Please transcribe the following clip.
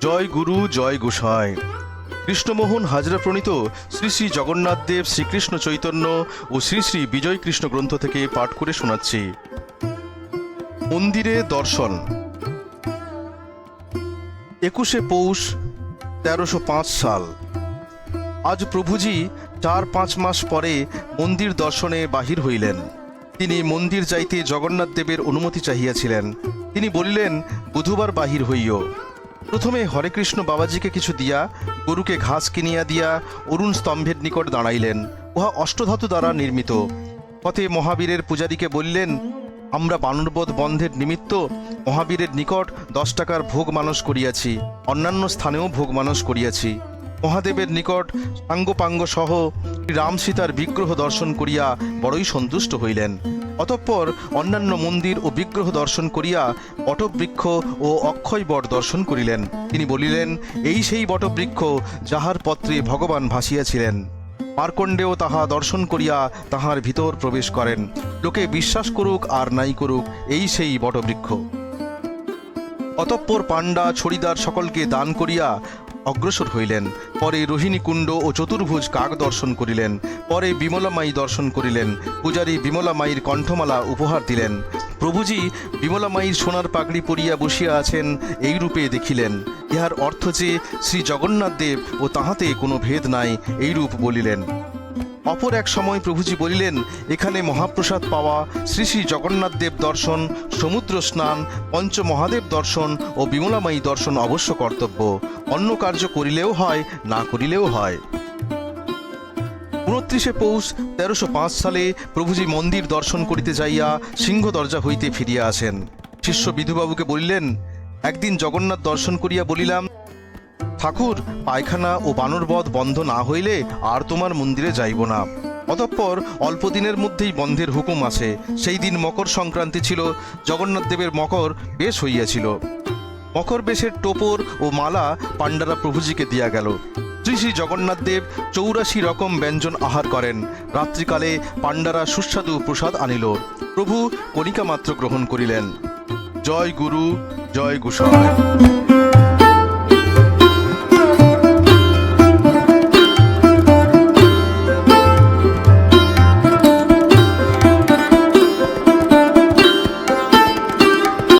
জয় গুরু, জয় গোসাই। কৃষ্ণমোহন হাজরা প্রণীত শ্রী শ্রী জগন্নাথ দেব শ্রীকৃষ্ণ চৈতন্য ও শ্রী শ্রী বিজয় কৃষ্ণ গ্রন্থ থেকে পাঠ করে শোনাচ্ছি। মন্দিরে দর্শন। একুশে পৌষ, তেরোশো সাল। আজ প্রভুজি চার পাঁচ মাস পরে মন্দির দর্শনে বাহির হইলেন। তিনি মন্দির যাইতে জগন্নাথ দেবের অনুমতি চাহিয়াছিলেন। তিনি বলিলেন, বুধবার বাহির হইও। প্রথমে হরেকৃষ্ণ বাবাজিকে কিছু দিয়া, গরুকে ঘাস কিনিয়া দিয়া অরুণ স্তম্ভের নিকট দাঁড়াইলেন। উহা অষ্টধাতু দ্বারা নির্মিত। পথে মহাবীরের পূজারীকে বললেন, আমরা বানরবধ বন্ধের নিমিত্ত মহাবীরের নিকট দশ টাকার ভোগ মানস করিয়াছি। অন্যান্য স্থানেও ভোগ মানস করিয়াছি। মহাদেবের নিকট সাঙ্গপাঙ্গ সহ শ্রী রাম সীতার বিগ্রহ দর্শন করিয়া বড়ই সন্তুষ্ট হইলেন। অতঃপর অন্যান্য মন্দির ও বিগ্রহ দর্শন করিয়া বটবৃক্ষ ও অক্ষয় বট দর্শন করিলেন। তিনি বলিলেন, এই সেই বটবৃক্ষ যাহার পত্রে ভগবান ভাসিয়াছিলেন। মার্কণ্ডেও তাহা দর্শন করিয়া তাহার ভিতর প্রবেশ করেন। লোকে বিশ্বাস করুক আর নাই করুক, এই সেই বটবৃক্ষ। অতঃপর পাণ্ডা, ছড়িদার সকলকে দান করিয়া অগ্রসর হইলেন। পরে রোহিণী কুণ্ড ও চতুর্ভুজ কাক দর্শন করিলেন। পরে বিমলামাই দর্শন করিলেন। পূজারী বিমলামাইর কণ্ঠমালা উপহার দিলেন। প্রভুজি বিমলামাইর সোনার পাগড়ি পরিয়া বসিয়া আছেন, এই রূপে দেখিলেন। ইহার অর্থ যে শ্রী জগন্নাথ দেব ও তাহাতে কোনো ভেদ নাই, এই রূপ বলিলেন। অপর এক সময় প্রভুজি বলিলেন, এখানে মহাপ্রসাদ পাওয়া, শ্রী শ্রী জগন্নাথ দেব দর্শন, সমুদ্র স্নান, পঞ্চমহাদেব দর্শন ও বিমলামায়ী দর্শন অবশ্য কর্তব্য। অন্য কার্য করিলেও হয়, না করিলেও হয়। উনত্রিশে পৌষ, তেরোশো সালে প্রভুজি মন্দির দর্শন করিতে যাইয়া সিংহ দরজা হইতে ফিরিয়া আসেন। শিষ্য বিধুবাবুকে বলিলেন, একদিন জগন্নাথ দর্শন করিয়া বলিলাম ঠাকুর, পায়খানা ও বানরবধ বন্ধ না হইলে আর তোমার মন্দিরে যাইব না। অতঃপর অল্প দিনের মধ্যেই বন্ধের হুকুম আসে সেই দিন মকর সংক্রান্তি ছিল, জগন্নাথ দেবের মকর বেশ হইয়াছিল। মকর বেশের টোপর ও মালা পাণ্ডারা প্রভুজিকে দিয়া গেল। শ্রী শ্রী জগন্নাথ দেব চৌরাশি রকম ব্যঞ্জন আহার করেন। রাত্রিকালে পাণ্ডারা সুস্বাদু প্রসাদ আনিল। প্রভু কণিকা মাত্র গ্রহণ করিলেন। জয় গুরু, জয় গোসাই।